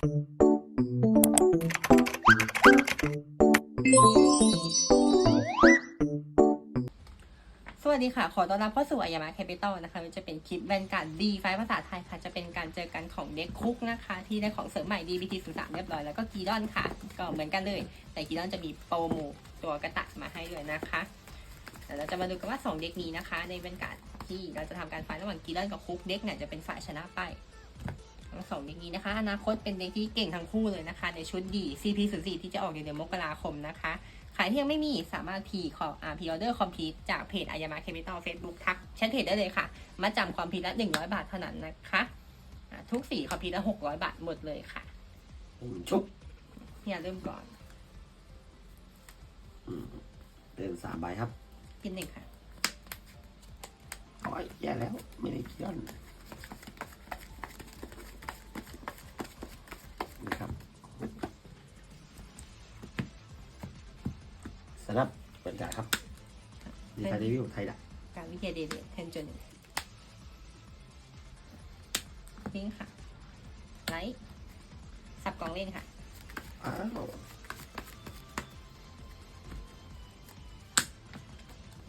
สวัสดีค่ะ ขอต้อนรับเข้าสู่อายามาแคปิตอลนะคะมันจะเป็นคลิปแวนการดีไฟภาษาไทยค่ะ จะเป็นการเจอกันของเด็กคุกนะคะ ที่ได้ของเสริมใหม่ DBT 0 3เรียบร้อยแล้วก็กีดอนค่ะ ก็เหมือนกันเลย แต่กีดอนจะมีโปรโมตัวกระตักมาให้ด้วยนะคะเดี๋ยวเราจะมาดูกันว่า 2 เด็กนี้นะคะ ในแวนการที่เราจะทำการไฟระหว่างกีดอนกับคุกเด็กเนี่ยจะเป็นฝ่ายชนะไป ทั้งสองเด็กนี้นะคะ อนาคตเป็นเด็กที่เก่งทั้งคู่เลยนะคะ ในชุดดี CP 0 4 ที่จะออกในเดือนมกราคมนะคะขายที่ยังไม่มีสามารถพีขออ่าพีออเดอร์คอมพิวจากเพจอายามาแคปิตอลเฟซบุ๊กทักแชทเพจได้เลยค่ะ มาจำคอมพิวละหนึ่งร้อยบาทเท่านั้นนะคะอ่าทุกสี่คอมพิวละหกร้อยบาทหมดเลยค่ะชุบเนี่ยเริ่มก่อนอืมเดินสามใบครับกินหนึ่งค่ะโอ้ยแย่แล้ว ไม่ได้เคี่อนนี่ สำหรับเปิดการครับดีไฟเดวิลไทยดักการวิทยาเดเดเทนจนหนึ่งนี่ค่ะ ไลท์สับกล่องเล่นค่ะอ้าว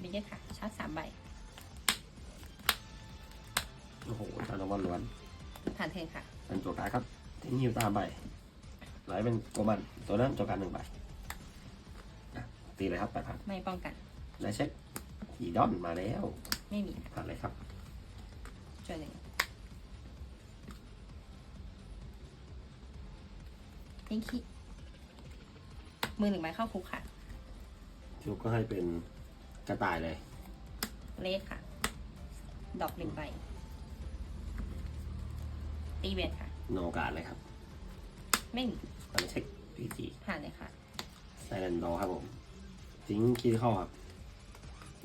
บิเยค่ะ ชาร์จสามใบ โอ้โหจานบอลล้วนผ่านเทนค่ะ เป็นโจการดครับทิ้งฮิวตามใบไหลเป็นโกมัน ตัวนั้นโจการดหนึ่งใบอะ ตีเลยครับแปดพันไม่ป้องกัน และเช็คขี่ดอนมาแล้วไม่มีค่ะผ่านเลยครับจนหนึ่งทิ้งขี้มือหนึ่งใบเข้าคุกค่ะ ชุกก็ให้เป็นกระต่ายเลยเลสค่ะ ดอกหนึ่งใบ ตีเวียนค่ะ โนโอกาสเลยครับไม่มีตอนนี้เช็คพีจีผ่านเลยค่ะไซเลนดอครับผม ทิ้งคีย์เข้าครับ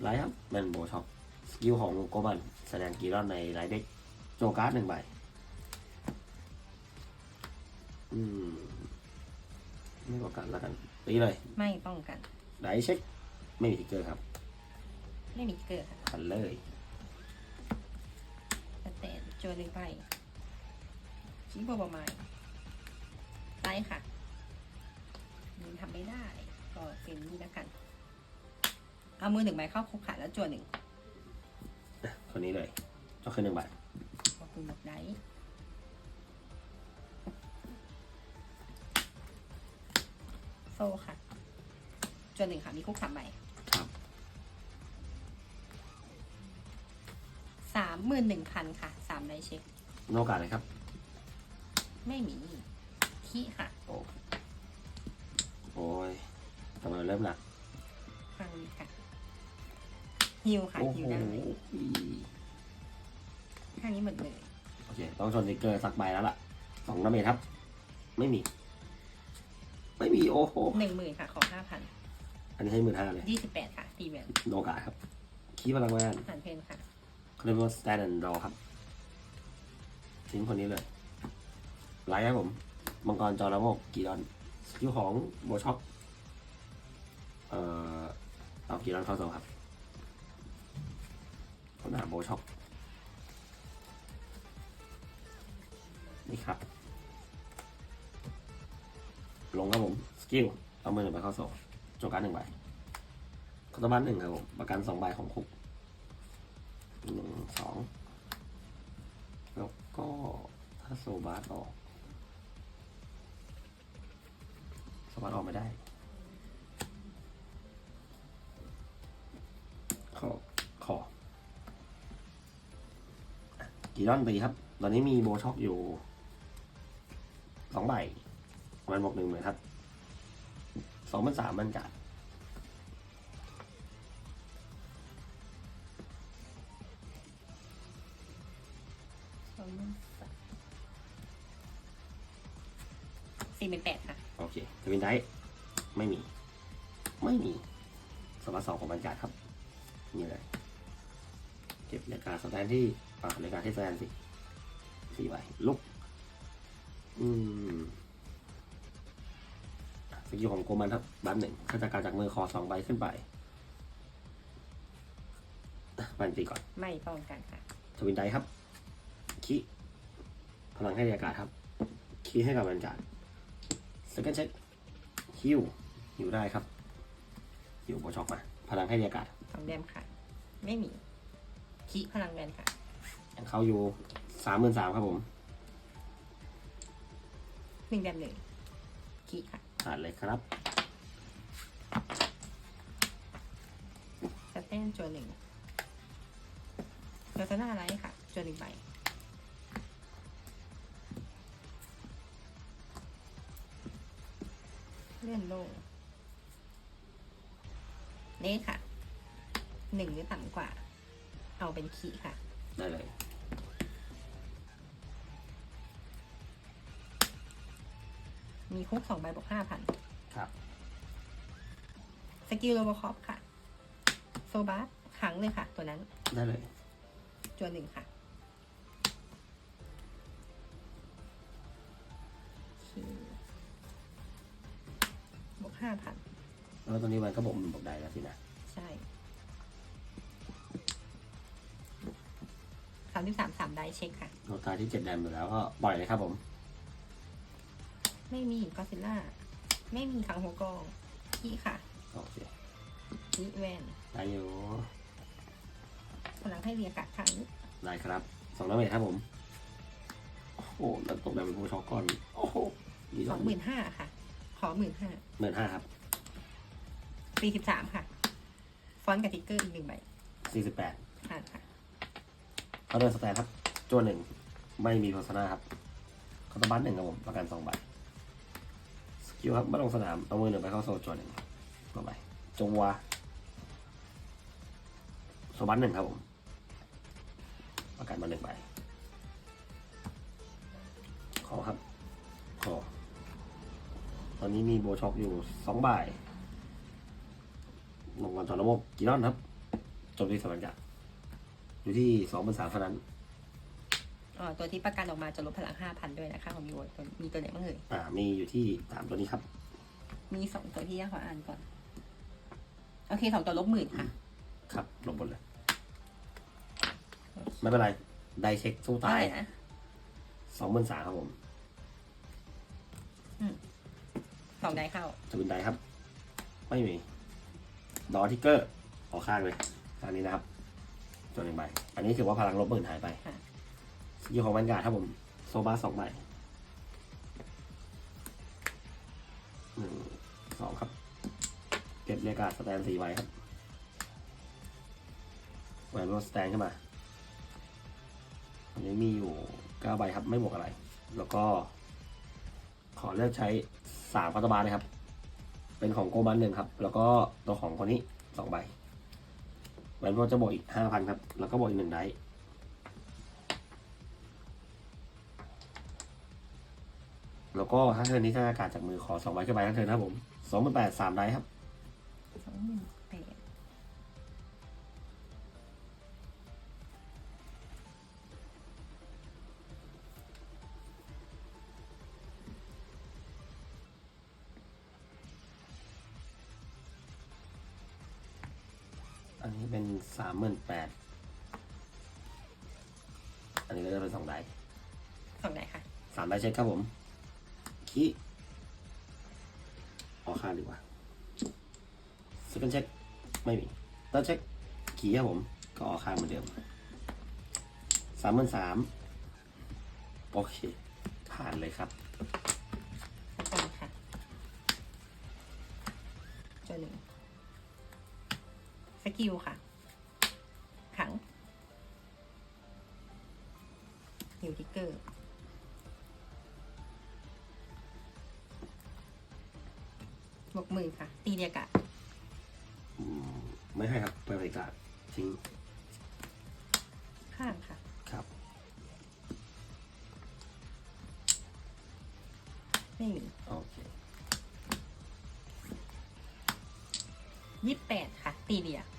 ไลท์ครับแมนโบช็อปสกิลของโกบันแสดงกีรอนในไลท์เด็กโจการ์ดหนึ่งใบอืมไม่ประกันแล้วกันตีเลยไม่ป้องกันไลท์เช็ค ไม่มีทิกเกอร์ครับ ไม่มีเกิดค่ะพันเลยสเตนโจหนึ่งใบชี้บวประมาณไล่ค่ะมันทำไม่ได้ ก็เป็นนี่แล้วกัน เอามือหนึ่งใบเข้าคุกค่ะแล้วจวนหนึ่งคนนี้เลยจะขึ้นหนึ่งใบขอบคุณหมดได้โซ่ค่ะจวนหนึ่งค่ะมีคุกสามใบครับสามหมื่นหนึ่งพันค่ะสามใบเช็ค โนโอกาสเลยครับ ไม่มีขี้ค่ะโอ้โอ้ยทำไมมันเริ่มหนัก ฟังดีค่ะ ฮิวค่ะโอ้ฮิโหวได้ข้างนี้หมดเลยโอเค ต้องชนทิกเกอร์สักใบแล้วล่ะสองดาเมจครับ ไม่มี ไม่มีโอ้โห หนึ่งหมื่นค่ะ ขอห้าพันอันนี้ให้หมื่นห้าเลย ยี่สิบแปดค่ะตีแหวนโนโอกาสครับ คีย์พลังงานผ่านเพนค่ะเขาเรียกว่า stand and draw ครับ ทิ้งคนนี้เลย ไลท์ครับผม มังกรจอระโมกกีดอนสกิลของโบช็อปเอ่อเอากีดอนเข้าโซลครับ คนหาโบช็อปนี่ครับ ลงครับผม สกิล เอามือหนึ่งไปเข้าโซลโจการหนึ่งใบคอตบันหนึ่งครับผม ประกันสองใบของคุกหนึ่งสองแล้วก็ถ้าโซบาร์ออกโซบาร์ออกไม่ได้ กี่ดอนตีครับ ตอนนี้มีโบช็อกอยู่สองใบมันบอกหนึ่งเหมือนครับสองมันสามมันจัดสี่เป็นแปดค่ะโอเคทวินไดท์ไม่มี ไม่มีสมาสองของบรรยากาศครับ นี่เลย เก็บรายการสแตนที่อ่ารายการที่สแตนสิสี่ใบลุก อืมอะสกิลของโกมันครับบันหนึ่งข้าจากการจากมือคอสองใบขึ้นไปอะบันตีก่อน ไม่ป้องกันค่ะทวินไดท์ครับคิพลังให้อากาศครับ คีย์ให้กับบรรจารสกันเช็คฮิวฮิวได้ครับฮิวโบช็อกมา พลังให้เรียกการ์ดสองแดมค่ะ ไม่มี คีพลังแวนค่ะยังเขาอยู่สามหมื่นสามครับผมหนึ่งแดมหนึ่งคีค่ะผ่านเลยครับสแตนจวนหนึ่งโฆษณาอะไรค่ะจวนหนึ่งใบเลื่อนโลงนี่ค่ะ หนึ่งหรือต่ำกว่า เอาเป็นขีค่ะ ได้เลย มีคุกสองใบบวกห้าพันครับสกิลโรบคอปค่ะ โซบาสขังเลยค่ะ ตัวนั้น ได้เลย จวนหนึ่งค่ะคิวบวกห้าพันแล้วตอนนี้มันก็บอกมันบอกได้แล้วสินะ ใช่ามสิบสามสามได้เช็คค่ะโนตาที่เจ็ดแดมอยู่แล้วก็ปล่อยเลยครับผม ไม่มีกอซิล่า ไม่มีขังหัวกองขี้ค่ะโอเคนิแวนได้อยู่พลังให้เรียกะครั้งได้ครับสองร้อยเมตรครับผม โอ้โหแล้วตกแดมเป็นโบช็อกก่อน โอ้โหดีสองหมื่นห้าค่ะ ขอหมื่นห้าหมื่นห้าครับสี่สิบสามค่ะ ฟอนต์กับติ๊กเกอร์อีกหนึ่งใบสี่สิบแปดผ่านค่ะ เขาเดินสแตนครับจวนหนึ่งไม่มีโฆษณาครับเขาตะบันหนึ่งครับผมประกันสองใบสกิลครับไม่ลงสนามเอามือหนึ่งไปเข้าโซ่จวนหนึ่งต่อไปจงวาโซบันหนึ่งครับผมประกันมาหนึ่งใบขอครับขอตอนนี้มีโบช็อกอยู่สองใบลงก่อนจอระบบกี่รอนครับจบที่สวรรค์จักร อยู่ที่สองพันสามเท่านั้นอ๋อตัวที่ประกันออกมาจะลดพลังห้าพันด้วยนะคะของมีโวตัวมีตัวไหนบ้างเอ่ยอ่ามีอยู่ที่สามตัวนี้ครับ มีสองตัวที่ขออ่านก่อน โอเคสองตัวลบหมื่นค่ะ ครับลงบนเลย ไม่เป็นไร ได้เช็คสู้ตายเท่ไหร่นะสองหมื่นสามครับผมสองได้เข้าจะเป็นไดครับ ไม่มีดอทิกเกอร์ออกข้างเลยข้างนี้นะครับ ตัวหนึ่งใบ อันนี้ถือว่าพลังลบหมื่นหายไปค่ะสกิลของแวนการ์ดครับผม โซบาสองใบหนึ่งสองครับ เก็บเรียกการ์ดสแตนสี่ใบครับแหวนโรสแตนขึ้นมา อันนี้มีอยู่เก้าใบครับ ไม่บวกอะไร แล้วก็ ขอเลือกใช้สามพัตบาลนะครับ เป็นของโกบันหนึ่งครับ แล้วก็ตัวของคนนี้สองใบ แหวนโรสจะบวกอีกห้าพันครับ แล้วก็บวกอีกหนึ่งไดแล้วก็ถ้าเทิร์นนี้ถ้าอากาศจากมือขอสองใบขึ้นไปทั้งเทิร์นนะครับผมสองหมื่นแปดสามไดครับสองหมื่น แปดอันนี้เป็นสามหมื่นแปดอันนี้ก็จะเป็นสองไดส์สองได้ค่ะสามไดส์เช็คครับผมคีออกข้างดีกว่าสกิลเช็คไม่มีเติร์ดเช็คคีครับผม ก็ออกข้างเหมือนเดิมสามหมื่นสามโอเค ผ่านเลยครับสแตนค่ะจวนหนึ่ง สกิลค่ะ ขังฮิวทิกเกอร์บวกหมื่นค่ะ ตีเรียกะอืมไม่ให้ครับไปบริการทิ้งข้างค่ะ ครับ ไม่มีโอเค ยี่สิบแปดค่ะ ตีเรียเอ้ย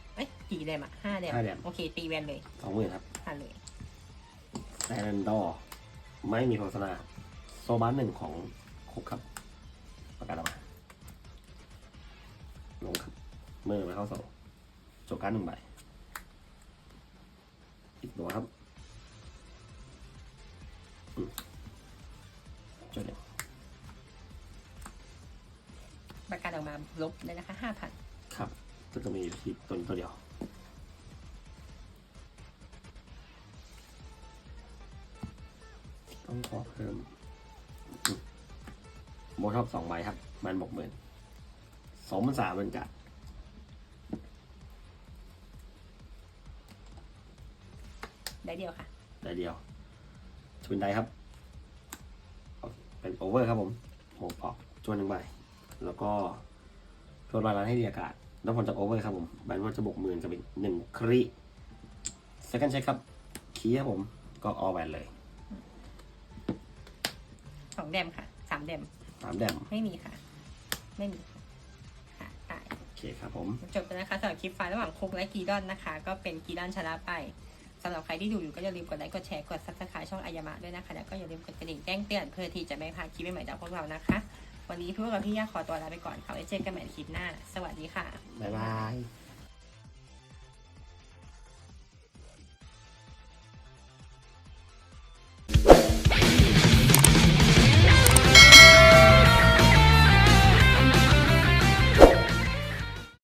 กี่แดมอะห้าแดมห้าแดม โอเค ตีแวนเลยสองหมื่นครับห้าเลยแอนดอร์ไม่มีโฆษณาโซบ้านหนึ่งของคุกครับ ประกาศออกมาลงครับเมื่อมาเข้าสโซจบการหนึ่งใบอีกตัวครับจดเลยประกาศออกมาลบเลยนะคะห้าพันครับก็จะมีอยู่ที่ตัวนี้ตัวเดียว ต้องขอเพิ่มอืมโบท็อกสองใบครับ มันบกหมื่นสองพันสามเป็นกัดได้เดียวค่ะ ได้เดียวชวนใดครับโอเคเป็นโอเวอร์ครับผมหกออกชวนหนึ่งใบ แล้วก็ชวนรอยล้านให้ดีอากาศ แล้วผลจากโอเวอร์ครับผมแบนว่าจะบกหมื่นจะเป็นหนึ่งครีเซคันด์เช็คครับ คีย์ครับผม ก็ออแวนเลยส องแดมค่ะสามแดมสามแดมไม่มีค่ะ ไม่มีค่ะค่ะตายโอเคครับผมจบไปนะคะสำหรับคลิปไฟล์ระหว่างคุกและกีดอนนะคะ ก็เป็นกีดอนชนะไปสำหรับใครที่ดูอยู่ก็อย่าลืมกดไลค์กดแชร์กดซับสไครต์ช่องอายามะด้วยนะคะ แล้วก็อย่าลืมกดกระดิ่งแจ้งเตือนเพื่อที่จะไม่พลาดคลิปใหม่ๆจากพวกเรานะคะ วันนี้พวกเราพี่ย่าขอตัวลาไปก่อนค่ะไว้เจอกันใหม่ในคลิปหน้า สวัสดีค่ะบ๊ายบาย